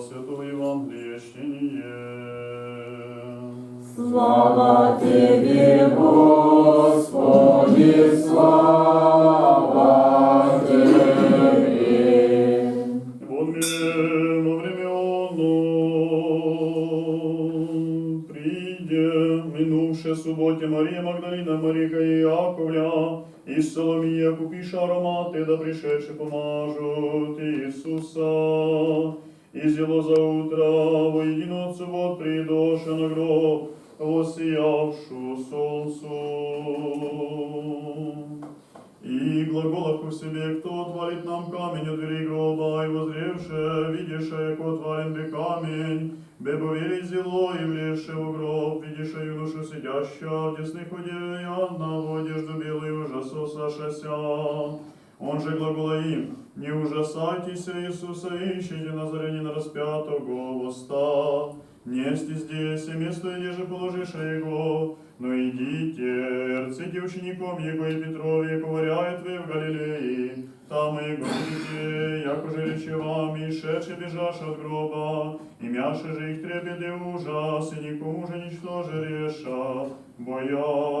Святого Євангелія ще. Слава Тебе, Господи, слава Тобі. Вон мирно времен прийде, минувши суботі Марія Магдалина, Маріка и Яковля, і Соломія купіша аромати, да пришедши помажуть Ісуса. И зело за утро, воедино от суббот придоша на гроб, воссиявшу солнцу. И глаголах у себе, кто отвалит нам камень от двери гроба, и возревше, видише, яко отвален бы камень, бебо вери зело, и влезше в гроб, видише юношу сидяща, в десных одеянна, в одежду белую ужасосашася. Он же глагола им, не ужасайтесь Иисуса, ищите Назарянина распятого воста. Нести здесь, и место, где же положишь его, но идите, рците учеником Его и Петров, и говоряет вы в Галилее, там и говорите, як уже речи вам, и шедши бежашь от гроба, и мяши же их трепет ужас, и никому же ничто же реша, боя